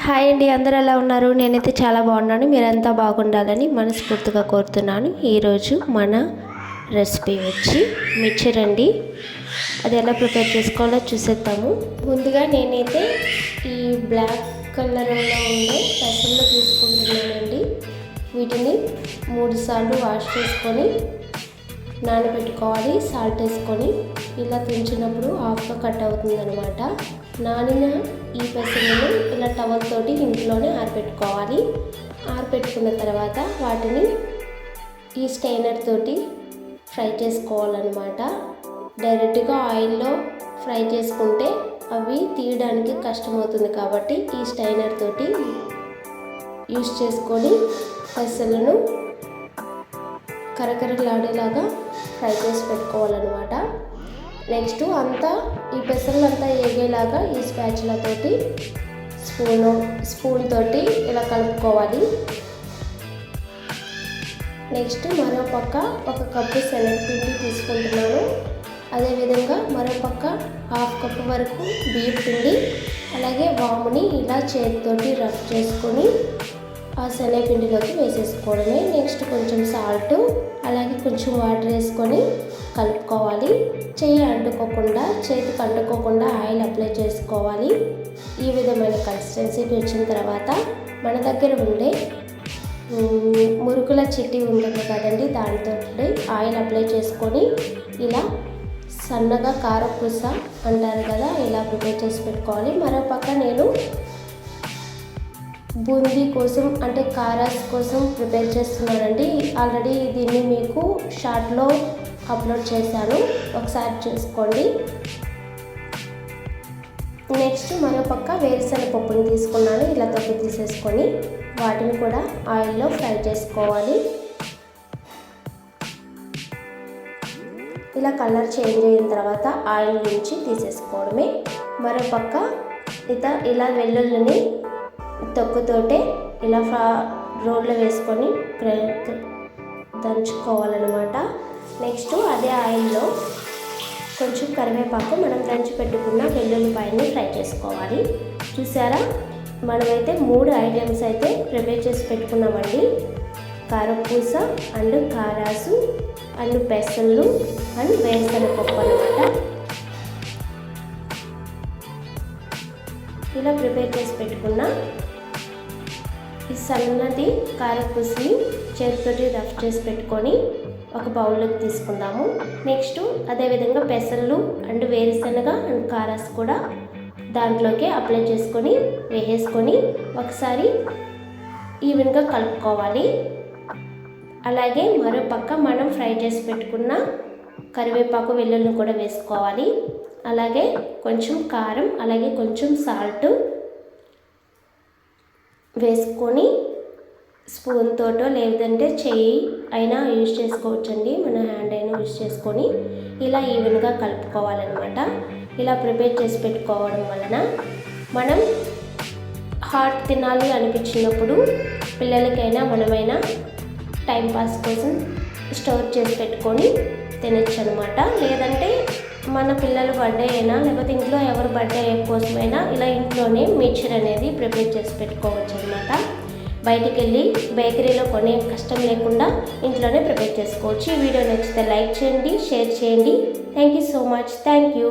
Hi అండి అందరు ఎలా ఉన్నారు? నేనైతే చాలా బాగున్నాను. మీరంతా బాగుండాలని మనస్ఫూర్తిగా కోరుతున్నాను. ఈరోజు మన రెసిపీ వచ్చి మిక్చర్ అండి. అది ఎలా ప్రిపేర్ చేసుకోవాలో చూసేద్దాము. ముందుగా నేనైతే ఈ బ్లాక్ కలర్లో ఉండే పెసర్లు తీసుకుంటున్నానండి. వీటిని మూడు సార్లు వాష్ చేసుకొని నానబెట్టుకోవాలి. సాల్ట్ వేసుకొని ఇలా తుంచినప్పుడు హాఫ్గా కట్ అవుతుంది అనమాట నానిన ఈ పెసలను ఇలా టవల్ తోటి ఇంట్లోనే ఆరబెట్టుకోవాలి ఆరబెట్టుకున్న తర్వాత వాటిని ఈ స్టైనర్ తోటి ఫ్రై చేసుకోవాలన్నమాట. డైరెక్ట్గా ఆయిల్లో ఫ్రై చేసుకుంటే అవి తీయడానికి కష్టమవుతుంది కాబట్టి ఈ స్టైనర్ తోటి యూస్ చేసుకొని పెసలను కరకరలాడేలాగా ఫ్రై చేసి పెట్టుకోవాలన్నమాట. నెక్స్ట్ అంతా ఈ పెసర్లు అంతా ఏగేలాగా ఈ స్పాచులతోటి స్పూను స్పూన్ తోటి ఇలా కలుపుకోవాలి. నెక్స్ట్ మరో పక్క ఒక కప్పు శనగపిండి తీసుకుంటున్నాను. అదేవిధంగా మరో పక్క హాఫ్ కప్పు వరకు బియ్యం పిండి అలాగే వాముని ఇలా చేతితోటి రఫ్ చేసుకొని ఆ శనగపిండిలోకి వేసేసుకోవడమే. నెక్స్ట్ కొంచెం సాల్ట్ అలాగే కొంచెం వాటర్ వేసుకొని కలుపుకోవాలి. చెయ్యి అంటుకోకుండా చేతికి అంటుకోకుండా ఆయిల్ అప్లై చేసుకోవాలి. ఈ విధమైన కన్సిస్టెన్సీకి వచ్చిన తర్వాత మన దగ్గర ఉండే మురుకుల చిట్టి ఉంటుంది కదండి దానితో ఆయిల్ అప్లై చేసుకొని ఇలా సన్నగా కారపూస అంటారు కదా ఇలా ప్రిపేర్ చేసి పెట్టుకోవాలి. మరో పక్క నేను బూందీ కోసం అంటే కారాస్ కోసం ప్రిపేర్ చేస్తున్నానండి. ఆల్రెడీ దీన్ని మీకు షార్ట్లో అప్లోడ్ చేశాను. ఒకసారి చూసుకోండి. నెక్స్ట్ మరో పక్క వేరుశనగ పప్పుని తీసుకున్నాను. ఇలా తొక్కి తీసేసుకొని వాటిని కూడా ఆయిల్లో ఫ్రై చేసుకోవాలి. ఇలా కలర్ చేంజ్ అయిన తర్వాత ఆయిల్ నుంచి తీసేసుకోవడమే. మరో పక్క ఇత ఇలా వెల్లుల్లిని తొక్కుతోటే ఇలా ఫ్రా రోడ్లో వేసుకొని దంచుకోవాలన్నమాట. నెక్స్ట్ అదే ఆయిల్లో కొంచెం కరివేపాకు మనం దంచి పెట్టుకున్న వెల్లుల్లిపాయని ఫ్రై చేసుకోవాలి. చూసారా? మనమైతే మూడు ఐటమ్స్ అయితే ప్రిపేర్ చేసి పెట్టుకున్నామండి. కారపూస అండ్ కారాసు అండ్ పెసళ్ళు అండ్ వేరుశనగ పప్పు అనమాట ఇలా ప్రిపేర్ చేసి పెట్టుకున్న ఈ సన్నటి కారపూసని చేతితోటి రఫ్ చేసి పెట్టుకొని ఒక బౌల్లోకి తీసుకుందాము. నెక్స్ట్ అదేవిధంగా పెసర్లు అండ్ వేరుశనగ అండ్ కారాస్ కూడా దాంట్లోకి అప్లై చేసుకొని వేసేసుకొని ఒకసారి ఈవెన్గా కలుపుకోవాలి. అలాగే మరో పక్క మనం ఫ్రై చేసి పెట్టుకున్న కరివేపాకు వెల్లుల్ని కూడా వేసుకోవాలి. అలాగే కొంచెం కారం అలాగే కొంచెం సాల్ట్ వేసుకొని స్పూన్ తోటో లేదంటే చెయ్యి అయినా యూజ్ చేసుకోవచ్చండి. మన హ్యాండ్ అయినా యూజ్ చేసుకొని ఇలా ఈవెన్గా కలుపుకోవాలన్నమాట. ఇలా ప్రిపేర్ చేసి పెట్టుకోవడం వలన మనం హాట్ తినాలి అనిపించినప్పుడు పిల్లలకైనా మనమైనా టైంపాస్ కోసం స్టోర్ చేసి పెట్టుకొని తినచ్చు అనమాట లేదంటే మన పిల్లల బర్త్డే అయినా లేకపోతే ఇంట్లో ఎవరి బర్త్డే కోసమైనా ఇలా ఇంట్లోనే మిక్చర్ అనేది ప్రిపేర్ చేసి పెట్టుకోవచ్చు అనమాట బయటికి వెళ్ళి బేకరీలో కొనే కష్టం లేకుండా ఇంట్లోనే ప్రిపేర్ చేసుకోవచ్చు. ఈ వీడియో నచ్చితే లైక్ చేయండి షేర్ చేయండి. Thank you so much thank you